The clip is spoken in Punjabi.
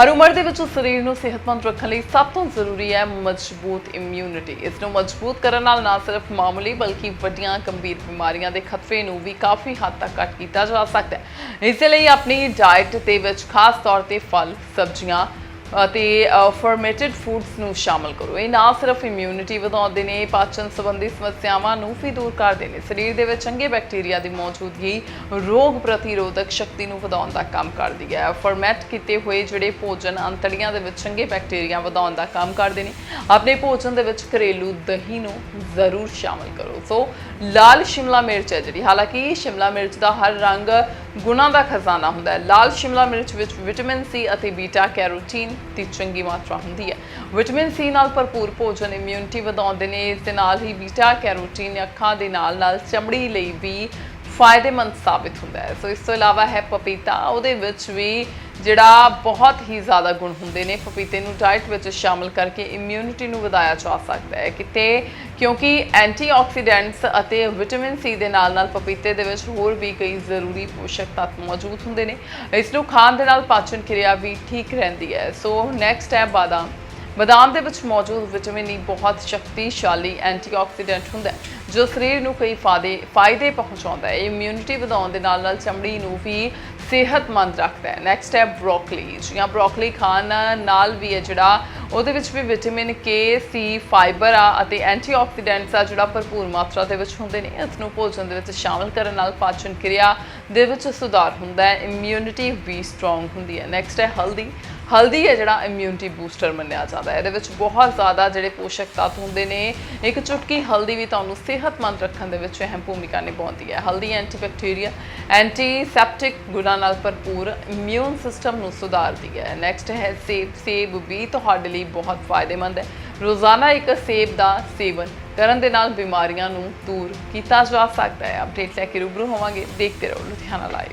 ਹਰ ਉਮਰ ਦੇ ਵਿੱਚ ਸਰੀਰ ਨੂੰ ਸਿਹਤਮੰਦ ਰੱਖਣ ਲਈ ਸਭ ਤੋਂ ਜ਼ਰੂਰੀ ਹੈ ਮਜ਼ਬੂਤ ਇਮਿਊਨਿਟੀ ਇਸ ਨੂੰ ਮਜ਼ਬੂਤ ਕਰਨ ਨਾਲ ਨਾ ਸਿਰਫ ਮਾਮੂਲੀ ਬਲਕਿ ਵੱਡੀਆਂ ਗੰਭੀਰ ਬਿਮਾਰੀਆਂ ਦੇ ਖਤਰੇ ਨੂੰ ਵੀ ਕਾਫੀ ਹੱਦ ਤੱਕ ਘੱਟ ਕੀਤਾ ਜਾ ਸਕਦਾ ਹੈ। ਇਸ ਲਈ ਆਪਣੀ ਡਾਈਟ ਦੇ ਵਿੱਚ ਖਾਸ ਤੌਰ ਤੇ ਫਲ, ਸਬਜ਼ੀਆਂ ਅਤੇ ਫਰਮੇਟਡ ਫੂਡਸ ਨੂੰ ਸ਼ਾਮਲ ਕਰੋ। ਇਹ ਨਾ ਸਿਰਫ ਇਮਿਊਨਿਟੀ ਵਧਾਉਂਦੇ ਨੇ, ਪਾਚਨ ਸੰਬੰਧੀ ਸਮੱਸਿਆਵਾਂ ਨੂੰ ਵੀ ਦੂਰ ਕਰਦੇ ਨੇ। ਸਰੀਰ ਦੇ ਵਿੱਚ ਚੰਗੇ ਬੈਕਟੀਰੀਆ ਦੀ ਮੌਜੂਦਗੀ ਰੋਗ ਪ੍ਰਤੀਰੋਧਕ ਸ਼ਕਤੀ ਨੂੰ ਵਧਾਉਣ ਦਾ ਕੰਮ ਕਰਦੀ ਹੈ। ਫਰਮੈਟ ਕੀਤੇ ਹੋਏ ਜਿਹੜੇ ਭੋਜਨ ਅੰਤੜੀਆਂ ਦੇ ਵਿੱਚ ਚੰਗੇ ਬੈਕਟੀਰੀਆ ਵਧਾਉਣ ਦਾ ਕੰਮ ਕਰਦੇ ਨੇ, ਆਪਣੇ ਭੋਜਨ ਦੇ ਵਿੱਚ ਘਰੇਲੂ ਦਹੀਂ ਨੂੰ ਜ਼ਰੂਰ ਸ਼ਾਮਲ ਕਰੋ। ਸੋ, ਲਾਲ ਸ਼ਿਮਲਾ ਮਿਰਚ ਹੈ ਜਿਹੜੀ। ਹਾਲਾਂਕਿ, ਸ਼ਿਮਲਾ ਮਿਰਚ ਦਾ ਹਰ ਰੰਗ ਗੁਣਾਂ ਦਾ ਖਜ਼ਾਨਾ ਹੁੰਦਾ ਹੈ। ਲਾਲ ਸ਼ਿਮਲਾ ਮਿਰਚ ਵਿੱਚ ਵਿਟਾਮਿਨ ਸੀ ਅਤੇ ਬੀਟਾ ਕੈਰੋਟੀਨ ਦੀ ਚੰਗੀ ਮਾਤਰਾ ਹੁੰਦੀ ਹੈ। ਵਿਟਾਮਿਨ ਸੀ ਨਾਲ ਭਰਪੂਰ ਭੋਜਨ ਇਮਿਊਨਿਟੀ ਵਧਾਉਂਦੇ ਨੇ। ਇਸ ਦੇ ਨਾਲ ਹੀ ਬੀਟਾ ਕੈਰੋਟੀਨ ਅੱਖਾਂ ਦੇ ਨਾਲ ਨਾਲ ਚਮੜੀ ਲਈ ਵੀ ਫਾਇਦੇਮੰਦ ਸਾਬਿਤ ਹੁੰਦਾ ਹੈ। ਸੋ ਇਸ ਤੋਂ ਇਲਾਵਾ ਹੈ ਪਪੀਤਾ। ਉਹਦੇ ਵਿੱਚ ਵੀ ਜਿਹੜਾ ਬਹੁਤ ਹੀ ਜ਼ਿਆਦਾ ਗੁਣ ਹੁੰਦੇ ਨੇ, ਪਪੀਤੇ ਨੂੰ ਡਾਈਟ ਵਿੱਚ ਸ਼ਾਮਲ ਕਰਕੇ ਇਮਿਊਨਿਟੀ ਨੂੰ ਵਧਾਇਆ ਜਾ ਸਕਦਾ ਹੈ। ਕਿਤੇ ਕਿਉਂਕਿ ਐਂਟੀਆਕਸੀਡੈਂਟਸ ਅਤੇ ਵਿਟਾਮਿਨ ਸੀ ਦੇ ਨਾਲ ਨਾਲ ਪਪੀਤੇ ਦੇ ਵਿੱਚ ਹੋਰ ਵੀ ਕਈ ਜ਼ਰੂਰੀ ਪੋਸ਼ਕ ਤੱਤ ਮੌਜੂਦ ਹੁੰਦੇ ਨੇ। ਇਸ ਨੂੰ ਖਾਣ ਦੇ ਨਾਲ ਪਾਚਨ ਕਿਰਿਆ ਵੀ ਠੀਕ ਰਹਿੰਦੀ ਹੈ। ਸੋ ਨੈਕਸਟ ਹੈ ਬਾਦਾਮ। ਬਦਾਮ ਦੇ ਵਿੱਚ ਮੌਜੂਦ ਵਿਟਾਮਿਨ ਈ ਬਹੁਤ ਸ਼ਕਤੀਸ਼ਾਲੀ ਐਂਟੀਆਕਸੀਡੈਂਟ ਹੁੰਦਾ ਹੈ, ਜੋ ਸਰੀਰ ਨੂੰ ਕਈ ਫਾਇਦੇ ਫਾਇਦੇ ਪਹੁੰਚਾਉਂਦਾ ਹੈ। ਇਮਿਊਨਿਟੀ ਵਧਾਉਣ ਦੇ ਨਾਲ ਨਾਲ ਚਮੜੀ ਨੂੰ ਵੀ ਸਿਹਤਮੰਦ ਰੱਖਦਾ ਹੈ। ਨੈਕਸਟ ਹੈ ਬ੍ਰੋਕਲੀ ਜਾਂ ਬ੍ਰੋਕਲੀ ਖਾਣ ਨਾਲ ਵੀ ਹੈ ਜਿਹੜਾ, ਉਹਦੇ ਵਿੱਚ ਵੀ ਵਿਟਾਮਿਨ ਕੇ ਸੀ ਫਾਈਬਰ ਆ ਅਤੇ ਐਂਟੀਆਕਸੀਡੈਂਟਸ ਆ ਜਿਹੜਾ ਭਰਪੂਰ ਮਾਤਰਾ ਦੇ ਵਿੱਚ ਹੁੰਦੇ ਨੇ। ਇਸ ਨੂੰ ਭੋਜਨ ਦੇ ਵਿੱਚ ਸ਼ਾਮਲ ਕਰਨ ਨਾਲ ਪਾਚਨ ਕਿਰਿਆ ਦੇ ਵਿੱਚ ਸੁਧਾਰ ਹੁੰਦਾ ਹੈ। ਇਮਿਊਨਿਟੀ ਵੀ ਸਟਰੋਂਗ ਹੁੰਦੀ ਹੈ। ਨੈਕਸਟ ਹੈ ਹਲਦੀ। ਹਲਦੀ ਹੈ ਜਿਹੜਾ ਇਮਿਊਨਿਟੀ ਬੂਸਟਰ ਮੰਨਿਆ ਜਾਂਦਾ ਹੈ। ਇਹਦੇ ਵਿੱਚ ਬਹੁਤ ਜ਼ਿਆਦਾ ਜਿਹੜੇ ਪੋਸ਼ਕ ਤੱਤ ਹੁੰਦੇ ਨੇ, ਇੱਕ ਚੁਟਕੀ ਹਲਦੀ ਵੀ ਤੁਹਾਨੂੰ ਸਿਹਤਮੰਦ ਰੱਖਣ ਦੇ ਵਿੱਚ ਅਹਿਮ ਭੂਮਿਕਾ ਨਿਭਾਉਂਦੀ ਹੈ। ਹਲਦੀ ਐਂਟੀਬੈਕਟੀਰੀਆ ਐਂਟੀਸੈਪਟਿਕ ਗੁਣਾਂ ਨਾਲ ਭਰਪੂਰ ਇਮਿਊਨ ਸਿਸਟਮ ਨੂੰ ਸੁਧਾਰਦੀ ਹੈ। ਨੈਕਸਟ ਹੈ ਸੇਬ। ਸੇਬ ਵੀ ਤੁਹਾਡੇ ਲਈ ਬਹੁਤ ਫਾਇਦੇਮੰਦ ਹੈ। ਰੋਜ਼ਾਨਾ ਇੱਕ ਸੇਬ ਦਾ ਸੇਵਨ ਕਰਨ ਦੇ ਨਾਲ ਬਿਮਾਰੀਆਂ ਨੂੰ ਦੂਰ ਕੀਤਾ ਜਾ ਸਕਦਾ ਹੈ। ਅਪਡੇਟ ਲੈ ਕੇ ਰੂਬਰੂ ਹੋਵਾਂਗੇ। ਦੇਖਦੇ ਰਹੋ ਲੁਧਿਆਣਾ ਲਾਈਵ